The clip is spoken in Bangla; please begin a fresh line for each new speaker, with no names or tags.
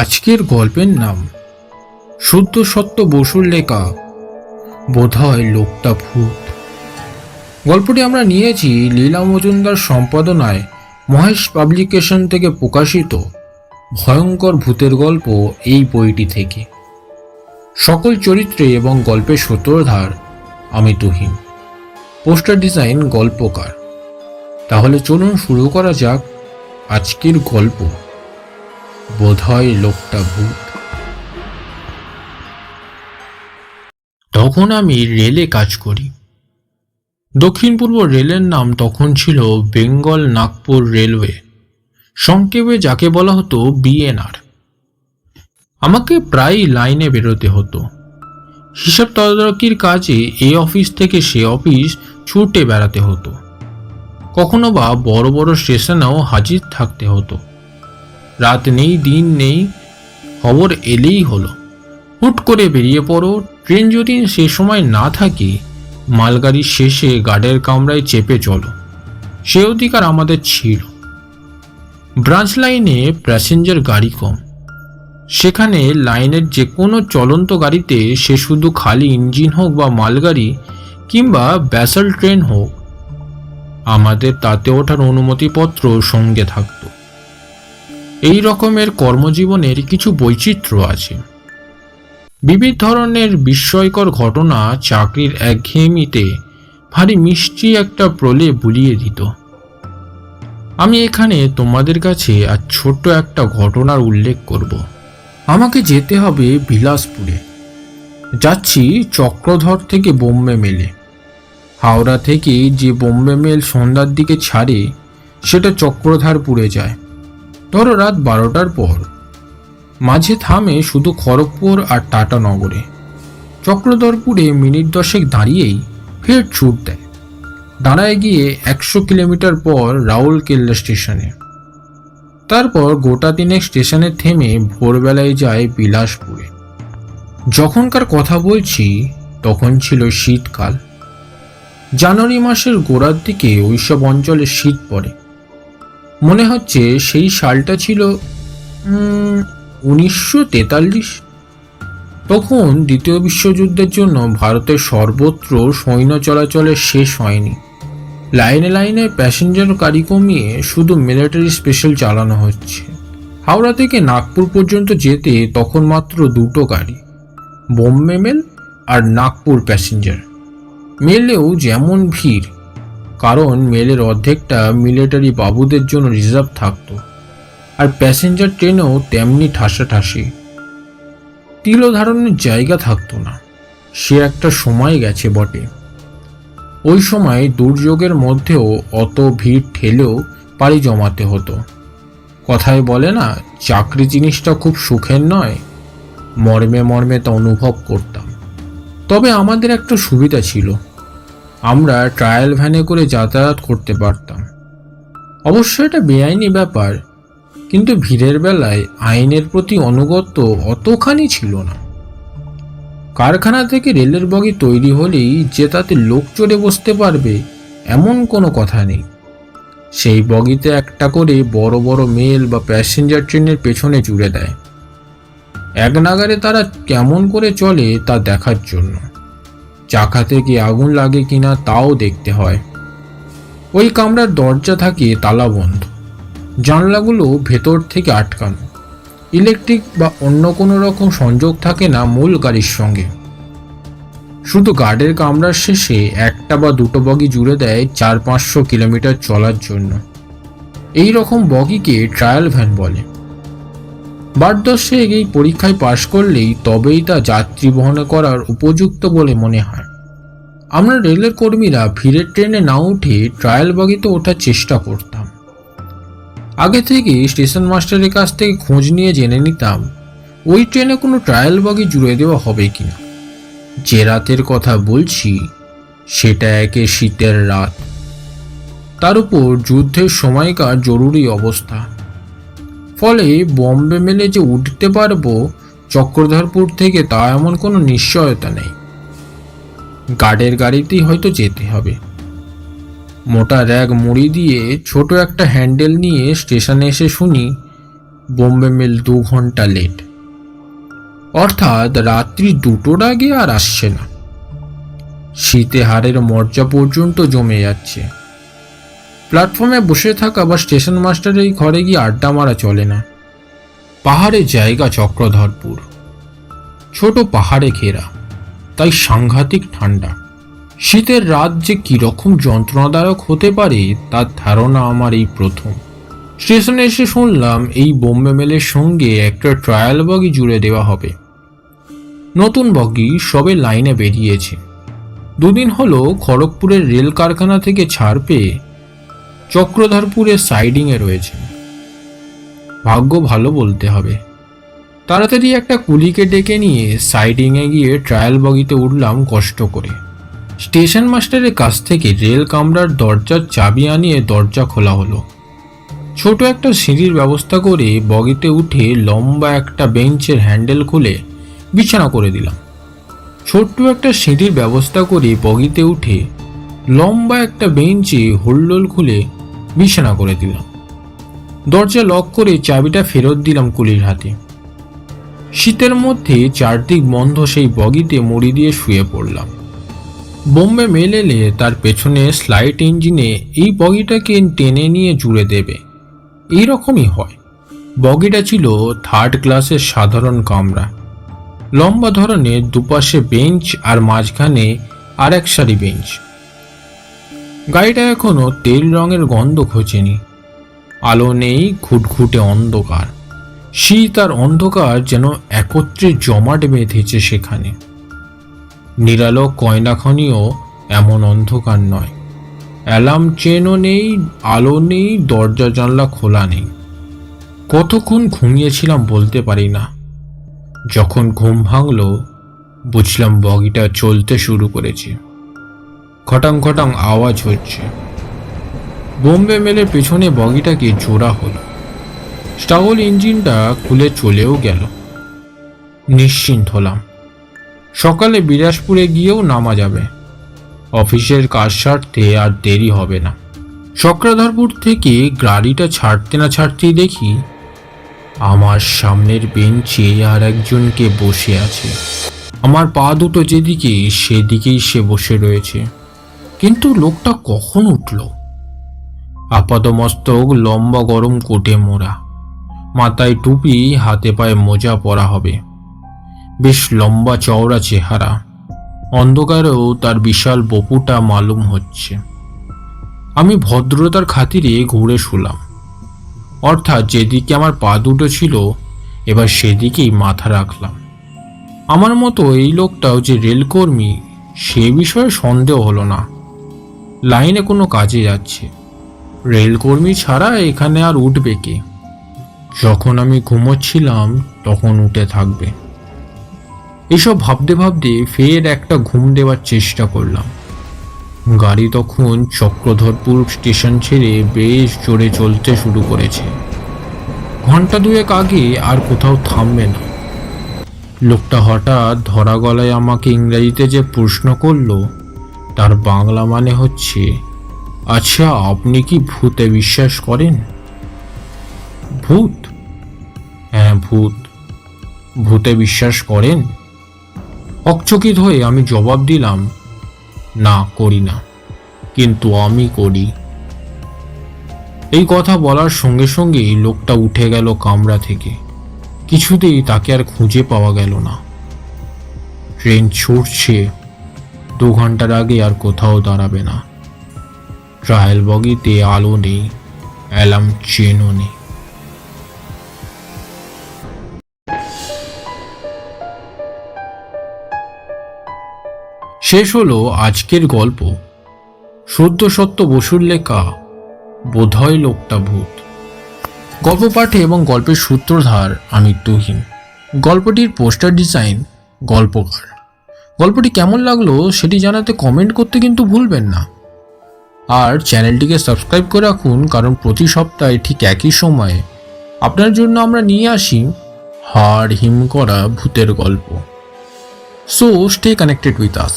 আজকের গল্পের নাম শুদ্ধ সত্য বসুর লেখা বোধহয় লোকটা ভূত। গল্পটি আমরা নিয়েছি লীলা মজুমদার সম্পাদনায় মহেশ পাবলিকেশন থেকে প্রকাশিত ভয়ঙ্কর ভূতের গল্প এই বইটি থেকে। সকল চরিত্রে এবং গল্পের সূত্রধার আমি তুহিন পোস্টার ডিজাইন গল্পকার। তাহলে চলুন শুরু করা যাক আজকের গল্প। বোধহয় লোকটা ভূত। তখন আমি রেলে কাজ করি। দক্ষিণ পূর্ব রেলের নাম তখন ছিল বেঙ্গল নাগপুর রেলওয়ে। সংক্ষেপে যাকে বলা হতো বিএনআর। আমাকে প্রায় লাইনে বেরোতে হতো। হিসাব তদারকির কাজে এ অফিস থেকে সে অফিস ছুটে বেড়াতে হতো। কখনো বা বড় বড় স্টেশনেও হাজির থাকতে হতো। রাত নেই, দিন নেই, খবর এলেই হলো। হুট করে বেরিয়ে পড়ো, ট্রেন যদি সে সময় না থাকে মালগাড়ির শেষে গার্ডের কামরায় চেপে চলো। সে অধিকার আমাদের ছিল। ব্রাঞ্চ লাইনে প্যাসেঞ্জার গাড়ি কম। সেখানে লাইনের যে কোনো চলন্ত গাড়িতে সে শুধু খালি ইঞ্জিন হোক বা মালগাড়ি কিংবা ব্যাসাল ট্রেন হোক, আমাদের তাতে ওঠার অনুমতিপত্র সঙ্গে থাকতো। এই রকমের কর্মজীবনের কিছু বৈচিত্র্য আছে। বিবিধ ধরনের বিস্ময়কর ঘটনা চাকরির একঘেয়েমিতে ভারী মিষ্টি একটা প্রলে বুলিয়ে দিত। আমি এখানে তোমাদের কাছে আর ছোট্ট একটা ঘটনার উল্লেখ করব। আমাকে যেতে হবে বিলাসপুরে। যাচ্ছি চক্রধর থেকে বোম্বে মেলে। হাওড়া থেকে যে বোম্বে মেল সন্ধ্যার দিকে ছাড়ে, সেটা চক্রধারপুরে যায়। ধরো রাত বারোটার পর। মাঝে থামে শুধু খড়গপুর আর টাটা নগরে। চক্রধরপুরে মিনিট দশেক দাঁড়িয়েই ফের ছুট দেয়। দাঁড়ায় গিয়ে একশো কিলোমিটার পর রাউলকেল্লা স্টেশনে। তারপর গোটা দিনে স্টেশনে থেমে ভোরবেলায় যায় বিলাসপুরে। যখনকার কথা বলছি, তখন ছিল শীতকাল। জানুয়ারি মাসের গোড়ার দিকে ওইসব অঞ্চলে শীত পড়ে। মনে হচ্ছে সেই সালটা ছিল উনিশশো তেতাল্লিশ। তখন দ্বিতীয় বিশ্বযুদ্ধের জন্য ভারতের সর্বত্র সৈন্য চলাচলের শেষ হয়নি। লাইনে লাইনে প্যাসেঞ্জার গাড়ি কমিয়ে শুধু মিলিটারি স্পেশাল চালানো হচ্ছে। হাওড়া থেকে নাগপুর পর্যন্ত যেতে তখন মাত্র দুটো গাড়ি, বোম্বে মেল আর নাগপুর প্যাসেঞ্জার। মেলেও যেমন ভিড় কারণ মেলের অর্ধেকটা মিলিটারি বাবুদের জন্য রিজার্ভ থাকত। আর প্যাসেঞ্জার ট্রেনেও তেমনি ঠাসাঠাসি। তিলধারণের জায়গা থাকতো না। সে একটা সময় গেছে বটে। ওই সময় দুর্যোগের মধ্যেও অত ভিড় ঠেলেও পাড়ি জমাতে হতো। কথায় বলে না, চাকরি জিনিসটা খুব সুখের নয়। মর্মে মর্মে তা অনুভব করতাম। তবে আমাদের একটা সুবিধা ছিল। আমরা ট্রায়াল ভ্যানে করে যাতায়াত করতে পারতাম। অবশ্য এটা বেআইনি ব্যাপার, কিন্তু ভিড়ের বেলায় আইনের প্রতি অনুগত্য অতখানি ছিল না। কারখানা থেকে রেলের বগি তৈরি হলেই যে তাতে লোক চড়ে বসতে পারবে, এমন কোনো কথা নেই। সেই বগিতে একটা করে বড় বড় মেল বা প্যাসেঞ্জার ট্রেনের পেছনে জুড়ে দেয়। এক নাগারে তারা কেমন করে চলে তা দেখার জন্য। চাকা থেকে আগুন লাগে কিনা তাও দেখতে হয়। ওই কামরার দরজা থাকে তালা বন্ধ জানলাগুলো ভেতর থেকে আটকানো। ইলেকট্রিক বা অন্য কোনো রকম সংযোগ থাকে না মূল গাড়ির সঙ্গে। শুধু গার্ডের কামরার শেষে একটা বা দুটো বগি জুড়ে দেয় চার পাঁচশো কিলোমিটার চলার জন্য। এই রকম বগিকে ট্রায়াল ভ্যান বলে। বারদর্শে এই পরীক্ষায় পাশ করলেই তবেই তা যাত্রী বহনে করার উপযুক্ত বলে মনে হয়। আমরা রেলের কর্মীরা ভিড়ের ট্রেনে না উঠে ট্রায়াল বগিতে ওঠার চেষ্টা করতাম। আগে থেকে স্টেশন মাস্টারের কাছ থেকে খোঁজ নিয়ে জেনে নিতাম, ওই ট্রেনে কোনো ট্রায়াল বগি জুড়ে দেওয়া হবে কিনা। যে রাতের কথা বলছি, সেটা একে শীতের রাত। তার উপর যুদ্ধের সময়কার জরুরি অবস্থা। ফলে বম্বে মেলে যে উঠতে পারব, চক্রধরপুর থেকে তা এমন কোনো নিশ্চয়তা নেই। গার্ডের গাড়িতেই হয়তো যেতে হবে। মোটা র্যাগ মুড়ি দিয়ে ছোট একটা হ্যান্ডেল নিয়ে স্টেশনে এসে শুনি, বোম্বে মেল দু ঘণ্টা লেট। অর্থাৎ রাত্রি দুটোর আগে আর আসছে না। শীতে হাড়ের মর্যা পর্যন্ত জমে যাচ্ছে। প্ল্যাটফর্মে বসে থাকা বা স্টেশন মাস্টারের ঘরে গিয়ে আড্ডা মারা চলে না। পাহাড়ের জায়গা চক্রধরপুর। ছোট পাহাড়ে ঘেরা, তাই সাংঘাতিক ঠান্ডা। শীতের রাত যে কীরকম যন্ত্রণাদায়ক হতে পারে, তার ধারণা আমার এই প্রথম। স্টেশনে এসে শুনলাম এই বোম্বে মেলের সঙ্গে একটা ট্রায়াল বগি জুড়ে দেওয়া হবে। নতুন বগি সবে লাইনে বেরিয়েছে। দুদিন হলো খড়গপুরের রেল কারখানা থেকে ছাড় পেয়ে চক্রধরপুরের সাইডিংয়ে রয়েছে। ভাগ্য ভালো বলতে হবে। তাড়াতাড়ি একটা কুলিকে ডেকে নিয়ে সাইডিংয়ে গিয়ে ট্রায়াল বগিতে উঠলাম কষ্ট করে। স্টেশন মাস্টারের কাছ থেকে রেল কামরার দরজার চাবি আনিয়ে দরজা খোলা হলো। ছোট একটা সিঁড়ির ব্যবস্থা করে বগিতে উঠে লম্বা একটা বেঞ্চের হ্যান্ডেল খুলে বিছানা করে দিলাম। ছোট্ট একটা সিঁড়ির ব্যবস্থা করে বগিতে উঠে লম্বা একটা বেঞ্চে হোল্ডোল খুলে বিছানা করে দিলাম দরজা লক করে চাবিটা ফেরত দিলাম কুলির হাতে। শীতের মধ্যে চারদিক বন্ধ সেই বগিতে মুড়ি দিয়ে শুয়ে পড়লাম। বোম্বে মেল এলে তার পেছনে স্লাইট ইঞ্জিনে এই বগিটাকে টেনে নিয়ে জুড়ে দেবে। এই রকমই হয়। বগিটা ছিল থার্ড ক্লাসের সাধারণ কামরা। লম্বা ধরনের দুপাশে বেঞ্চ আর মাঝখানে আর এক সারি বেঞ্চ। গাড়িটা এখনও তেল রঙের গন্ধ খোঁজেনি। আলো নেই, ঘুটঘুটে অন্ধকার। শীত আর অন্ধকার যেন একত্রে জমাট বেঁধেছে সেখানে। নিরালো কয়নাখনিও এমন অন্ধকার নয়। অ্যালার্ম চেনও নেই, আলো নেই, দরজা জানলা খোলা নেই। কতক্ষণ ঘুমিয়েছিলাম বলতে পারি না। যখন ঘুম ভাঙল, বুঝলাম বগিটা চলতে শুরু করেছে। খটাং খটাং আওয়াজ হচ্ছে। বোম্বে মেলের পেছনে বগিটাকে জোড়া হলো। স্টাউল ইঞ্জিনটা খুলে চলেও গেল। নিশ্চিন্ত হলাম। সকালে বিলাসপুরে গিয়েও নামা যাবে। অফিসের কাজ সারতে আর দেরি হবে না। চক্রাধরপুর থেকে গাড়িটা ছাড়তে না ছাড়তেই দেখি আমার সামনের বেঞ্চে আর একজনকে বসে আছে। আমার পা দুটো যেদিকে সেদিকেই সে বসে রয়েছে। কিন্তু লোকটা কখন উঠল? আপাতমস্তক লম্বা গরম কোটে মোড়া। মাথায় টুপি, হাতে পায়ে মোজা পরা হবে। বেশ লম্বা চওড়া চেহারা। অন্ধকারেও তার বিশাল বপুটা মালুম হচ্ছে। আমি ভদ্রতার খাতিরে ঘুরে শুলাম। অর্থাৎ যেদিকে আমার পা দুটো ছিল, এবার সেদিকেই মাথা রাখলাম। আমার মতো এই লোকটাও যে রেলকর্মী, সে বিষয়ে সন্দেহ হলো না। লাইনে কোনো কাজে যাচ্ছে। রেলকর্মী ছাড়া এখানে আর উঠবে কে? যখন আমি ঘুমোচ্ছিলাম, তখন উঠে থাকবে। এসব ভাবতে ভাবতে ফের একটা ঘুম দেওয়ার চেষ্টা করলাম। গাড়ি তখন চক্রধরপুর স্টেশন ছেড়ে বেশ জোরে চলতে শুরু করেছে। ঘণ্টা দুয়েক আগে আর কোথাও থামবে না। লোকটা হঠাৎ ধরা গলায় আমাকে ইংরেজিতে যে প্রশ্ন করল তার বাংলা মানে হচ্ছে আচ্ছা আপনি কি ভূতে বিশ্বাস করেন? ভূত? হ্যাঁ ভূত। ভূতে বিশ্বাস করেন? অকচকিত হয়ে আমি জবাব দিলাম, না, করি না। কিন্তু আমি করি। এই কথা বলার সঙ্গে সঙ্গেই লোকটা উঠে গেল কামরা থেকে। কিছুতেই তাকে আর খুঁজে পাওয়া গেল না। ট্রেন ছুটছে দু ঘণ্টার আগে আর কোথাও দাঁড়াবে না। ট্রায়াল বগিতে আলো নেই, অ্যালার্ম চেনও নেই। শেষ হলো আজকের গল্প। সদ্য সত্য বসুর লেখা, বোধহয় লোকটা ভূত। গল্প পাঠে এবং গল্পের সূত্রধার আমি তুহিন। গল্পটির পোস্টার ডিজাইন গল্পকার। গল্পটি কেমন লাগল সেটি জানাতে কমেন্ট করতে কিন্তু ভুলবেন না। আর চ্যানেলটিকে সাবস্ক্রাইব করে রাখুন, কারণ প্রতি সপ্তাহে ঠিক একই সময়ে আপনার জন্য আমরা নিয়ে আসি হাড় হিম করা ভূতের গল্প। So stay connected with us